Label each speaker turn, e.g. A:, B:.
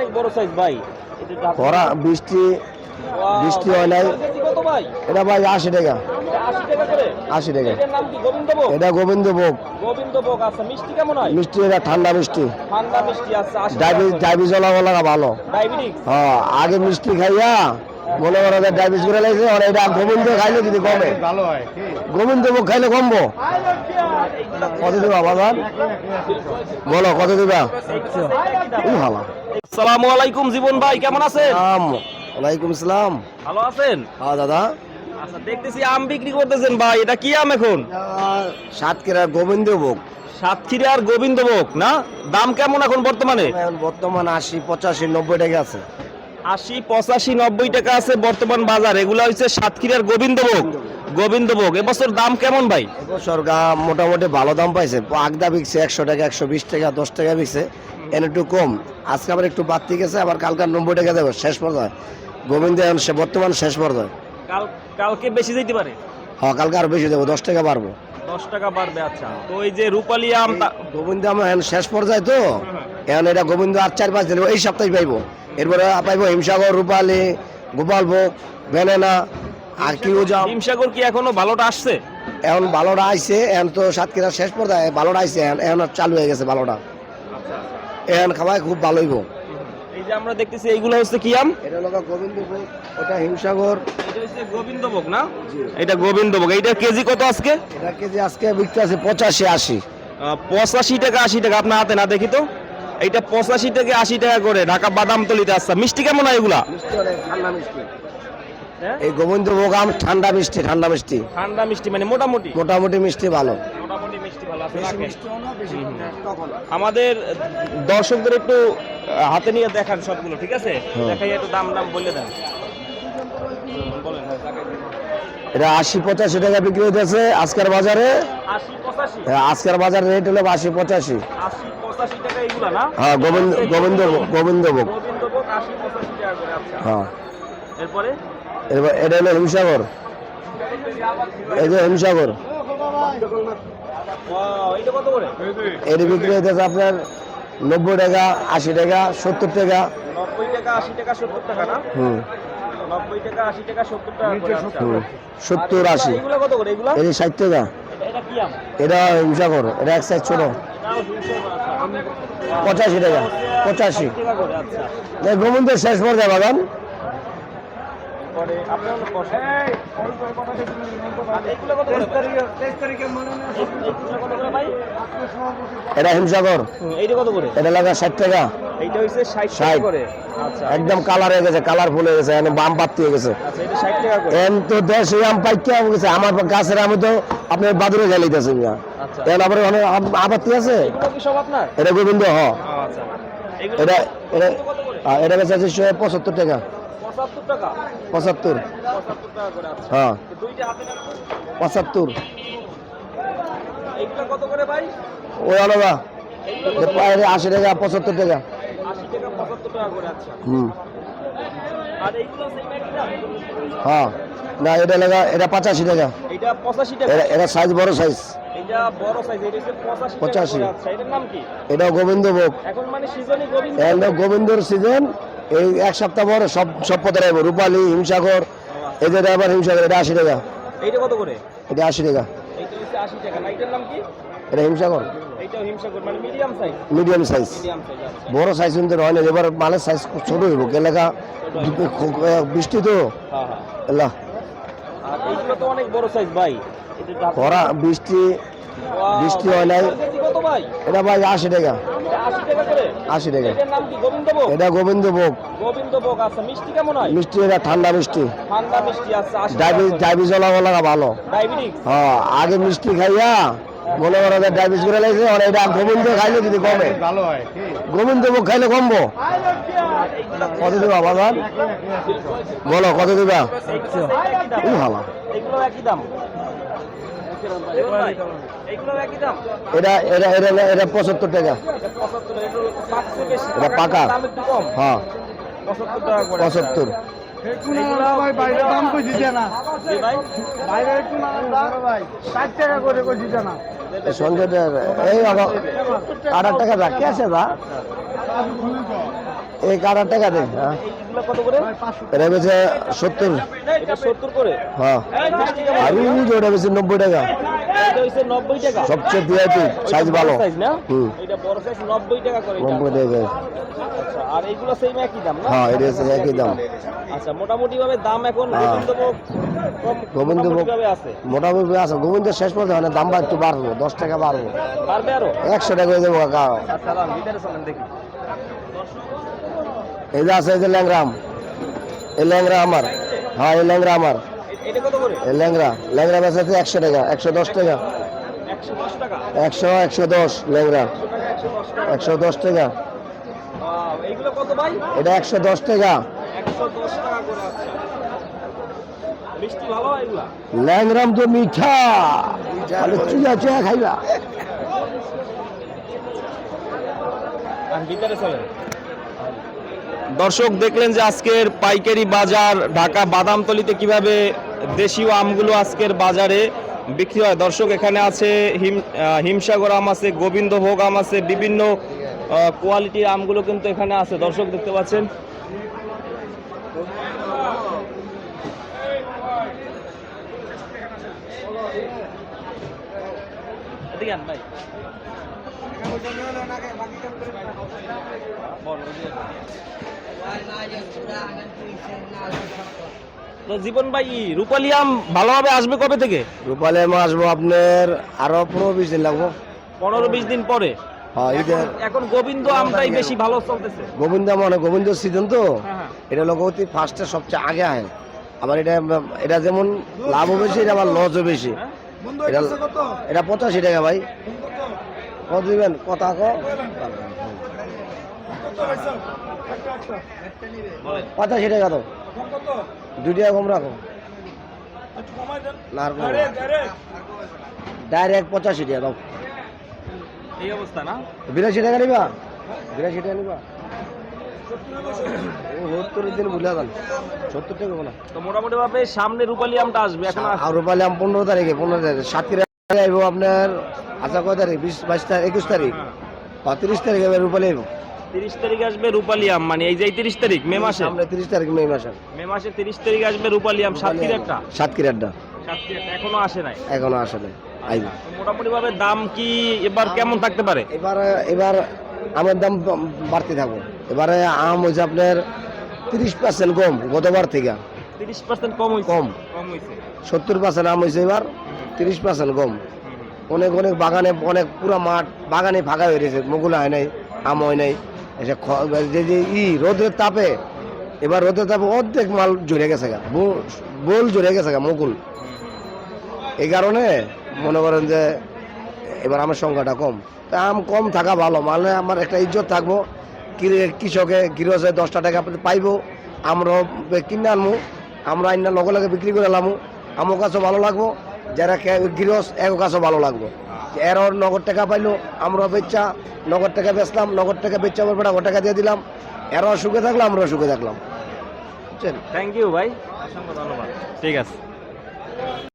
A: অনেক বড় সাইজ ভাই।
B: খরা বৃষ্টি বৃষ্টি হয় নাই। এটা ভাই আশি টাকা।
A: এটা 80 টাকা করে?
B: আশি টাকা। এটা গোবিন্দভোগ।
A: গোবিন্দভোগ আচ্ছা মিষ্টি কেমন হয়?
B: মিষ্টি এটা ঠান্ডা মিষ্টি।
A: ঠান্ডা মিষ্টি আছে 80
B: ডায়াবেটিস ডায়াবেটিস ভালো। হ্যাঁ আগে মিষ্টি খাইয়া মনে করো ডায়াবেটিস করে লাগছে আর এটা গোবিন্দ খাইলে যদি কমে।
C: ভালো হয়
B: গোবিন্দভোগ খাইলে কমবো? কত দিবা বাজার বলো কত দিবা? ভালো
A: আসসালামু আলাইকুম জীবন ভাই কেমন আছেন?
B: ওয়ালাইকুম সালাম।
A: ভালো আছেন?
B: হ্যাঁ দাদা।
A: আচ্ছা দেখতেছি আম বিক্রি করতেছেন ভাই এটা কি আম এখন?
B: সাতক্ষীরা গোবিন্দভোগ
A: সাতক্ষীরার গোবিন্দভোগ না? দাম কেমন এখন বর্তমানে?
B: এখন বর্তমান আশি পঁচাশি নব্বই টাকা আছে।
A: আশি পঁচাশি নব্বই টাকা আছে বর্তমান বাজার। এগুলো হচ্ছে সাতক্ষীরার গোবিন্দভোগ। গোবিন্দভোগ এবছর দাম কেমন ভাই?
B: এবছর গা মোটামুটি ভালো দাম পাইছে। আগদা বিকছে একশো টাকা একশো বিশ টাকা দশ টাকা বিকছে। এনে একটু কম। আজকে আবার একটু বাড়তি গেছে আবার কালকার নব্বই টাকা দেবো। শেষ পর্যায়ে। গোবিন্দ সে- বর্তমান শেষ পর্যায়ে।
A: কাল কালকে বেশি যেতে পারে?
B: হ্যাঁ কালকে আরও বেশি দেবো দশ টাকা বাড়বো।
A: দশ টাকা বাড়বে আচ্ছা। তো এই যে রূপালি আম
B: গোবিন্দ এখন শেষ পর্যায়ে তো? এখন এটা গোবিন্দ আর চার পাঁচ দিন এই সপ্তাহে পাইবো। এরপরে পাইবো হিমসাগর রূপালী গোপালভোগ ভেনেনা আর কি ওজাম
A: হিমসাগর কি এখনও ভালোটা আসছে?
B: এখন ভালোটা আইছে এখন তো সাতক্ষীরা শেষ পর্যায়ে ভালোটা আইছে এখন চালু হয়ে গেছে ভালোটা এখন খাওয়াই খুব ভালোই হইব।
A: এই যে আমরা দেখতেছি এইগুলো হচ্ছে কি আম?
B: এটা হলো গোবিন্দভোগ ওটা হিমসাগর।
A: এটা হচ্ছে গোবিন্দভোগ না? এটা গোবিন্দভোগ। এইটার কেজি কত আজকে?
B: এটা কেজি আজকে বিকতে আছে পঁচাশি আশি।
A: পঁচাশি টাকা আশি টাকা। আপনার হাতে না দেখি তো? এইটা পঁচাশি থেকে আশি টাকা করে ঢাকা বাদাম তলিতে আসছে মিষ্টি কেমন হয় এগুলা?
B: ঠান্ডা মিষ্টি।
A: হ্যাঁ?
B: এই গোবিন্দভোগ আম ঠান্ডা মিষ্টি ঠান্ডা মিষ্টি।
A: ঠান্ডা মিষ্টি মানে মোটামুটি?
B: মোটামুটি মিষ্টি ভালো।
A: আমাদের দর্শকদের একটু হাতে নিয়ে দেখান সবগুলো ঠিক আছে?
B: হ্যাঁ।
A: দেখাই একটু দাম দাম বলে দেন হুম, বলেন হ্যাঁ, দেখাই দিন।
B: এটা আশি পঁচাশি টাকা বিক্রি হইতেছে আজকের বাজারে। হ্যাঁ, আজকের বাজার রেট হলো আশি পঁচাশি। হ্যাঁ গোবিন্দ গোবিন্দ গোবিন্দভোগ।
A: আচ্ছা।
B: হ্যাঁ। এটা হলো হিমসাগর। এই যে হিমসাগর। এটি বিক্রি হইতেছে আপনার নব্বই টাকা আশি টাকা সত্তর টাকা।
A: নব্বই টাকা আশি টাকা সত্তর টাকা না?
B: হুম।
A: নব্বই টাকা আশি টাকা সত্তর টাকা করে আচ্ছা। এগুলো কত করে? এগুলো?
B: টাকা।
A: এটা- এটা কি আম?
B: এটা হিমসাগর এটা এক সাইজ ছোট।
A: আচ্ছা।
B: পঁচাশি টাকা পঁচাশি
A: ষাট টাকা করে আচ্ছা।
B: শেষ পর্যায়ে বাগান? এটা হিমসাগর
A: হুম, এইটা কত করে?
B: এটা লাগা ষাট টাকা।
A: এইটা হইছে ষাট টাকা করে। আচ্ছা
B: একদম কালার হয়ে গেছে কালারফুল হয়ে গেছে এখন বাম পাত্তি হয়ে গেছে।
A: আচ্ছা এটা ষাট টাকা করে।
B: এম তো দেশে আম হয়ে গেছে আমার গাছের আমি তো আপনার বাদুরে জ্বালিতেছে মিয়া
A: আচ্ছা।
B: আবার অনেক আপত্তি আছে?
A: এগুলো কি সব আপনার?
B: এটা গোবিন্দ হ।
A: আচ্ছা।
B: এটা এটা আছে পঁচাত্তর টাকা।
A: পঁচাত্তর টাকা?
B: পঁচাত্তর।
A: পঁচাত্তর টাকা করে আচ্ছা।
B: হ্যাঁ।
A: দুইটা হাতে নেন তো।
B: পঁচাত্তর।
A: কত করে ভাই?
B: ওই আলাদা। আশি টাকা পঁচাত্তর টাকা। হুম।
A: একই দাম?
B: হ্যাঁ। না এটা লাগা এটা পঁচাশি টাকা।
A: এইটা পঁচাশি টাকা?
B: এটা এটা সাইজ বড় সাইজ
A: এটা পঁচাশি আচ্ছা।
B: এটা
A: মানে
B: এটা গোবিন্দর সিজন এই এক সপ্তাহ পর সব সব পথে রাখব। রূপালী হিমসাগর এই যে আবার হিমসাগর এটা আশি টাকা।
A: কত করে?
B: এটা আশি টাকা। এটা হিমসাগর।
A: মিডিয়াম সাইজ
B: সাইজ
A: আচ্ছা।
B: বড় সাইজ কিন্তু হয় না এবার মালের সাইজ ছোট হইব। এলাকা বৃষ্টি তো?
A: হ্যাঁ হ্যাঁ। ভাই।
B: খরা বৃষ্টি বৃষ্টি হয় নাই। এটা ভাই? আশি টাকা।
A: আশি টাকা
B: এটা গোবিন্দভোগ।
A: গোবিন্দভোগ আচ্ছা মিষ্টি
B: এটা ঠান্ডা মিষ্টি। ডায়াবেটিস ডায়াবেটিস ভালো। হ্যাঁ আগে মিষ্টি খাইয়া মনে করো যে ডায়াবেটিস করে লাগছে আর এটা গোবিন্দ খাইলে যদি কমে।
C: ভালো হয়
B: গোবিন্দভোগ খাইলে কমবো। কত দিবা বাগান বলো কত দিবা? ভালো? এটা এটা এটা এটা পঁচাত্তর টাকা।
A: এটা
B: পাকা।
A: দাম একটু
B: হ্যাঁ।
A: পঁচাত্তর। টাকা করে
B: পঁচাত্তর
C: ভাই দাম কইছি না
A: ভাই
C: বাইরে একটু না ভাই ষাট টাকা করে কইছি না
B: সঞ্জয় এই আট টাকা রাখি আছে দা এই কাটার টাকা দে হ্যাঁ। এটা বেছে সত্তর।
A: সত্তর করে?
B: হ্যাঁ।
A: আমি
B: আর ওটা বেছে নব্বই টাকা। সবচেয়ে ভিআইপি সাইজ ভালো।
A: নব্বই টাকা করে
B: নব্বই টাকা
A: আচ্ছা আর এইগুলো সেম একই দাম না?
B: হ্যাঁ এটা হচ্ছে একই দাম।
A: আচ্ছা মোটামুটি ভাবে দাম এখন
B: হ্যাঁ।
A: গোবিন্দভোগ মোটামুটি আছে।
B: গোবিন্দ শেষ পর্যন্ত হয় না দাম একটু বাড়বো দশ টাকা বাড়বো
A: আরও?
B: একশো টাকা হয়ে যাব কাকা।
A: আচ্ছা
B: এই যে আছে এই যে ল্যাংরাম এই ল্যাংরা আমার। হ্যাঁ এই ল্যাংরা আমার।
A: এ- এটা কত করে?
B: এই ল্যাংরা ল্যাংরা বেচাতে একশো টাকা একশো দশ টাকা।
A: একশো
B: একশো দশ ল্যাংরা
A: একশো দশ টাকা।
B: এটা একশো দশ টাকা।
A: একশো দশ টাকা করে আছে। মিষ্টি ভালো এগুলা?
B: ল্যাংরাম তো মিঠা। চুয়া চুয়া খাইবা।
A: দর্শক দেখলেন যে আজকের পাইকারি বাজার ঢাকা বাদামতলিতে কীভাবে দেশীয় আমগুলো আজকের বাজারে বিক্রি হয়। দর্শক, এখানে আছে হিম হিমসাগর আম আছে, গোবিন্দভোগ আম আছে, বিভিন্ন কোয়ালিটির আমগুলো কিন্তু এখানে আছে। দর্শক, দেখতে পাচ্ছেন? ভাই। তো জীবন ভাই রূপালী আম ভালোভাবে আসবে কবে থেকে?
B: রূপালী আমি আসব আপনার আরও পনেরো বিশ দিন লাগবো।
A: পনেরো বিশ দিন পরে?
B: হ্যাঁ
A: এখন গোবিন্দ আমটাই বেশি ভালো চলতেছে।
B: গোবিন্দ মানে গোবিন্দ সিজন তো।
A: হ্যাঁ, হ্যাঁ।
B: এটা লোক অতি ফার্স্টে সবচেয়ে আগে আয় আবার এটা এটা যেমন লাভও বেশি এটা আবার লসও বেশি। এটা এটা পঁচাশি টাকা ভাই। কত? দিবেন? কত আঁকো পঁচাশি টাকা তো টাকা কম রাখো। না ডাইরেক্ট পঁচাশি টাকা দাও।
A: এই অবস্থা না?
B: বিরাশি টাকা নিবা? বিরাশি টাকা নিবা? ও সত্তরের দিন ভুলে যান সত্তর টাকা বলা
A: তো মোটামুটি ভাবে সামনে রূপালী আমটা আসবে এখন
B: আর রূপালী আম পনেরো তারিখে পনেরো তারিখে। সাতক্ষীরা আইব আপনার আচ্ছা কয় তারিখ? বিশ বাইশ তারিখ একুশ তারিখ। বা তিরিশ তারিখে রূপালী আইব।
A: তিরিশ তারিখে আসবে রূপালী আম মানে এই যে তিরিশ তারিখ মে মাসে?
B: সামনে তিরিশ তারিখ মে মাসে।
A: মে মাসে তিরিশ তারিখে আসবে রূপালী আম
B: সাতক্ষীরাটা?
A: সাতক্ষীর একটা এখনও আসে নাই?
B: এখনও আইব
A: তো মোটামুটি ভাবে দাম কি এবার কেমন থাকতে পারে?
B: এবার এবার আমের দাম বাড়তে থাকব। এবারে আম হয়েছে আপনার তিরিশ পার্সেন্ট কম গতবার থেকে।
A: তিরিশ পার্সেন্ট কম হয়েছে
B: কম।
A: কম হয়েছে
B: সত্তর পার্সেন্ট আম হয়েছে এবার তিরিশ পার্সেন্ট কম। অনেক অনেক বাগানে অনেক পুরো মাঠ বাগানে ফাঁকা হয়ে গেছে মুকুল হয় নাই আম হয় নাই। ই রোদের তাপে, এবার রোদের তাপে অর্ধেক মাল জড়ে গেছে গা। বোল জড়ে গেছে গা, মুকুল। এই কারণে মনে করেন যে এবার আমার সংখ্যাটা কম। তা আম কম থাকা ভালো মানে আমার একটা ইজ্জত থাকব। কৃষকে গৃহস্থে দশটা টাকা পাইবো আমরা কিনে আনব আমরা আইনা লগে লগে বিক্রি করে লামু। আমার কাছেও ভালো লাগবো, যারা কে- গৃহস্থ এর কাছেও ভালো লাগবো। এর নগদ টাকা পাইলো আমরা বেচা নগদ টাকা বেচলাম নগদ টাকা বেচা আমার বেটা ও টাকা দিয়ে দিলাম। এরাও সুখে থাকল আমরাও সুখে থাকলাম। বুঝছেন?
A: থ্যাংক ইউ ভাই। অসংখ্য ধন্যবাদ। ঠিক আছে।